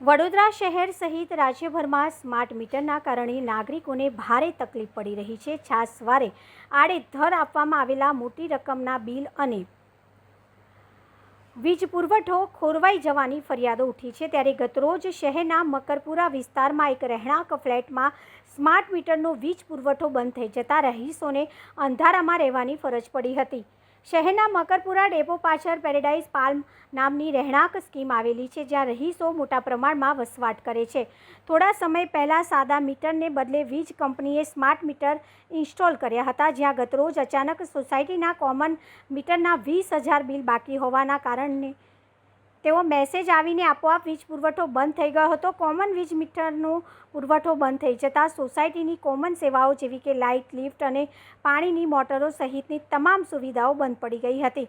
વડોદરા શહેર સહિત રાજ્યભરમાં સ્માર્ટ મીટરના કારણે નાગરિકોને ભારે તકલીફ પડી રહી છે. છાસવારે આડેધર આપવામાં આવેલા મોટી રકમના બિલ અને વીજ પુરવઠો ખોરવાઈ જવાની ફરિયાદો ઉઠી છે. ત્યારે ગતરોજ શહેરના મકરપુરા વિસ્તારમાં એક રહેણાંક ફ્લેટમાં સ્માર્ટ મીટરનો વીજ પુરવઠો બંધ થઈ જતાં રહીશોને અંધારામાં રહેવાની ફરજ પડી હતી. શહેરના મકરપુરા ડેપો પાછળ પેરેડાઇઝ પાલ્મ નામની રહેણાંક સ્કીમ આવેલી છે, જ્યાં રહીશો મોટા પ્રમાણમાં વસવાટ કરે છે. થોડા સમય પહેલાં સાદા મીટરને બદલે વીજ કંપનીએ સ્માર્ટ મીટર ઇન્સ્ટોલ કર્યા હતા, જ્યાં ગતરોજ અચાનક સોસાયટીના કોમન મીટરના વીસ હજાર બિલ બાકી હોવાના કારણે તેઓ મેસેજ આવીને આપોઆપ વીજ પુરવઠો બંધ થઈ ગયો હતો. કોમન વીજ મીટરનો પુરવઠો બંધ થઈ જતાં સોસાયટીની કોમન સેવાઓ જેવી કે લાઇટ લિફ્ટ અને પાણીની મોટરો સહિતની તમામ સુવિધાઓ બંધ પડી ગઈ હતી.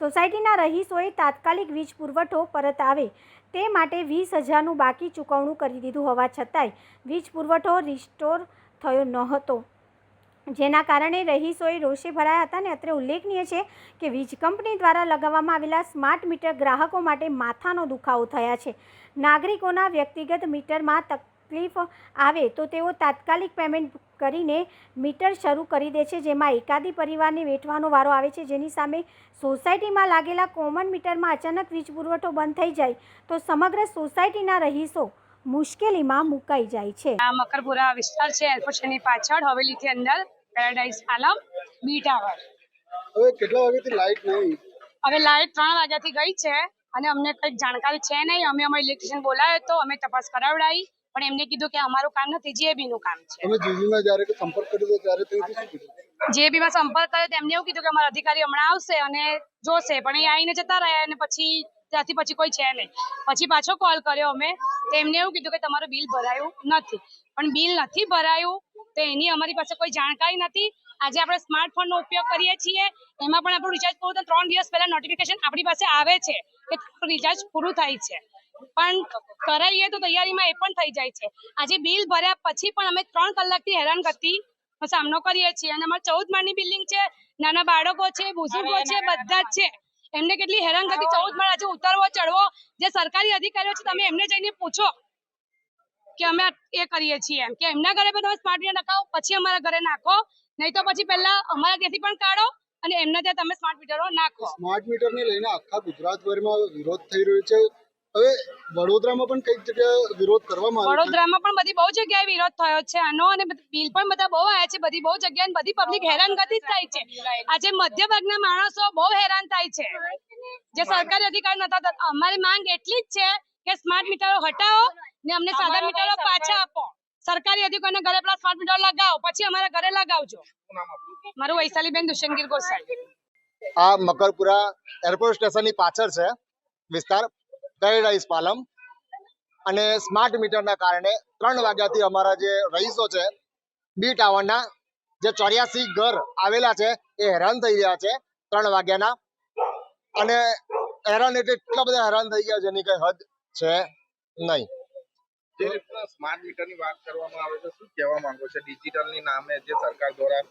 સોસાયટીના રહીશોએ તાત્કાલિક વીજ પુરવઠો પરત આવે તે માટે વીસ હજારનું બાકી ચૂકવણું કરી દીધું હોવા છતાંય વીજ પુરવઠો રિસ્ટોર થયો ન હતો જેના કારણે રહીશોએ રોષે ભરાયા હતા અને અત્રે ઉલ્લેખનીય છે કે વીજ કંપની દ્વારા લગાવવામાં આવેલા સ્માર્ટ મીટર ગ્રાહકો માટે માથાનો દુખાવો થયા છે. નાગરિકોના વ્યક્તિગત મીટરમાં તકલીફ આવે તો તેઓ તાત્કાલિક પેમેન્ટ કરીને મીટર શરૂ કરી દે છે, જેમાં એકાદી પરિવારને વેઠવાનો વારો આવે છે. જેની સામે સોસાયટીમાં લાગેલા કોમન મીટરમાં અચાનક વીજ પુરવઠો બંધ થઈ જાય તો સમગ્ર સોસાયટીના રહીશો મુશ્કેલીમાં મુકાઈ જાય છે. આ મકરપુરા વિસ્તાર છે, એરપોર્ટ પાછળ હવેલીથી અંદર. પેરાડાઇઝ આલમ બી ટાવર હવે કેટલા વાગ્યાથી લાઈટ નહીં? હવે લાઈટ ત્રણ વાગ્યાથી ગઈ છે અને અમને કંઈક જાણકારી છે નહીં. અમે અમારે ઇલેક્ટ્રિશિયન બોલાવ્યો તો અમે તપાસ કરાવડાવી પણ એમને કીધું કે અમારું કામ નથી જીએબી નું કામ છે. તમે જીવીમાં જ્યારે સંપર્ક કર્યો ત્યારે તે શું કીધું? જીએબી માં સંપર્ક કર્યો તેમને એવું કીધું કે અમારા અધિકારી હમણાં આવશે અને જોશે પણ એ આવીને જતા રહ્યા અને પછી ત્યાંથી પછી કોઈ છે નહીં. પછી પાછો કોલ કર્યો અમે તો એમને એવું કીધું કે તમારું બિલ ભરાયું નથી. પણ બિલ નથી ભરાયું તો એની અમારી પાસે કોઈ જાણકારી નથી. આજે આપણે સ્માર્ટફોનનો ઉપયોગ કરીએ છીએ. એમાં પણ આપણું રિચાર્જ પૂરું તો ત્રણ દિવસ પહેલા નોટિફિકેશન આપણી પાસે આવે છે કે રિચાર્જ પૂરું થાય છે. પણ કરાવીએ તો તૈયારીમાં એ પણ થઈ જાય છે. આજે બિલ ભર્યા પછી પણ અમે ત્રણ કલાકથી હેરાન કરતી સામનો કરીએ છીએ. અને અમારે ચૌદ માળની બિલ્ડિંગ છે, નાના બાળકો છે, બુઝુર્ગો છે, બધા જ છે. એમને કેટલી હેરાન કરતી ચૌદ માળ આજે ઉતરવો, ચડવો. જે સરકારી અધિકારીઓ છે, તમે એમને જઈને પૂછો. કે અમે એ કરીએ છીએ એમ. કે એમના ઘરે પણ તમે સ્માર્ટ મીટર નખાવો પછી અમારા ઘરે નાખો. નહીં તો પછી પહેલા અમારા ત્યાંથી પણ કાઢો અને એમના ત્યાં તમે સ્માર્ટ મીટરો નાખો. સ્માર્ટ મીટરને લઈને આખા ગુજરાતભરમાં વિરોધ થઈ રહ્યો છે. હવે વડોદરામાં પણ કંઈક જગ્યાએ વિરોધ કરવામાં આવ્યો વડોદરામાં પણ બધી બહુ જગ્યાએ વિરોધ થયો છે. આનો અને બિલ પણ બધા બહુ આવ્યા છે. બધી બહુ જગ્યાએ બધી પબ્લિક હેરાનગતિ જ થાય છે. આજે મધ્ય વર્ગના માણસો બહુ હેરાન થાય છે. જે સરકારી અધિકારી નતા અમારી માંગ એટલી જ છે કે સ્માર્ટ મીટરો હટાવો ને અમને સાદા મીટરો પાછા આપો. સરકારી અધિકારીને ઘરે પેલા સ્માર્ટ મીટર લગાવો પછી અમારા ઘરે લગાવજો. મારું વૈશાલીબેન દુષ્યંગીર ગોસાઈ. આ મકરપુરા એરપોર્ટ સ્ટેશનની પાછળ છે. વિસ્તાર પેરેડાઇઝ પાલમ. અને સ્માર્ટ મીટરના કારણે ત્રણ વાગ્યાથી અમારા જે રહીશો છે બી ટાવરના જે ચોર્યાસી ઘર આવેલા છે એ હેરાન થઈ રહ્યા છે ત્રણ વાગ્યાના. અને હેરાન એટલે એટલા બધા હેરાન થઈ ગયા જેની કઈ હદ છે નહીં. જે રીતના સ્માર્ટ મીટરની વાત કરવામાં આવે છે શું કહેવા માંગો છો? ડિજિટલની નામે જે સરકાર દ્વારા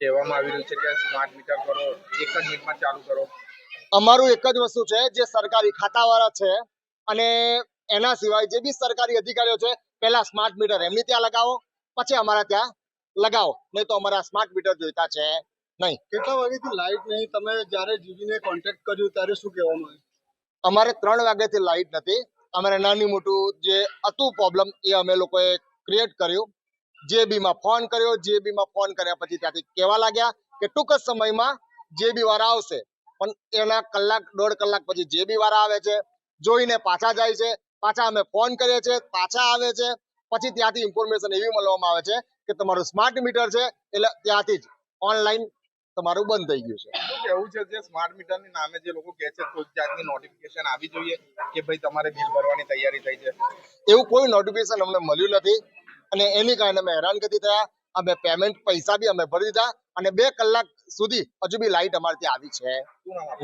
કહેવામાં આવી રહ્યું છે કે સ્માર્ટ મીટર કરો એક જ મિનિટમાં ચાલુ કરો. અમારું એક જ વસ્તુ છે જે સરકારી ખાતાવાળા છે અને એના સિવાય જે બી સરકારી અધિકારીઓ છે પહેલા સ્માર્ટ મીટર એમની ત્યાં લગાવો પછી અમારા ત્યાં લગાવો નહીં તો અમારા સ્માર્ટ મીટર જોઈતા છે નહીં. કેટલા વાગ્યાથી લાઈટ નહીં? તમે જ્યારે જીવીને કોન્ટેક્ટ કર્યું ત્યારે શું કહેવામાં આવ્યું? અમારે ત્રણ વાગ્યાથી લાઈટ નથી. અમારે નાની મોટું જે હતું પ્રોબ્લેમ એ અમે લોકોએ ક્રિએટ કર્યું. જે બીમાં ફોન કર્યો, જે બીમાં ફોન કર્યા પછી ત્યાંથી કહેવા લાગ્યા કે ટૂંક જ સમયમાં JB વાળા આવશે. પણ એના કલાક, દોઢ કલાક પછી JB વાળા આવે છે, જોઈને પાછા જાય છે. પાછા અમે ફોન કરીએ છીએ, પાછા આવે છે. પછી ત્યાંથી ઇન્ફોર્મેશન એવી મળવામાં આવે છે કે તમારું સ્માર્ટ મીટર છે, એટલે ત્યાંથી જ ઓનલાઈન તમારું બંધ થઈ ગયું છે. શું છે જે સ્માર્ટ મીટરની નામે જે લોકો કહે છે કોઈ જાતની નોટિફિકેશન આવી જોઈએ કે ભાઈ તમારે બિલ ભરવાની તૈયારી થઈ છે. એવું કોઈ નોટિફિકેશન અમને મળ્યું નથી અને એની કારણે અમે હેરાનગતિ થયા અમે પેમેન્ટ પૈસા બી અમે ભરી દીધા અને બે કલાક સુધી હજુ બી લાઈટ અમારે ત્યાં આવી છે?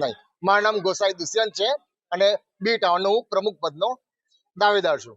નહીં. મારું નામ ગોસાઈ દુષ્યંત છે અને બી ટાઉનનો હું પ્રમુખ પદનો દાવેદાર છું.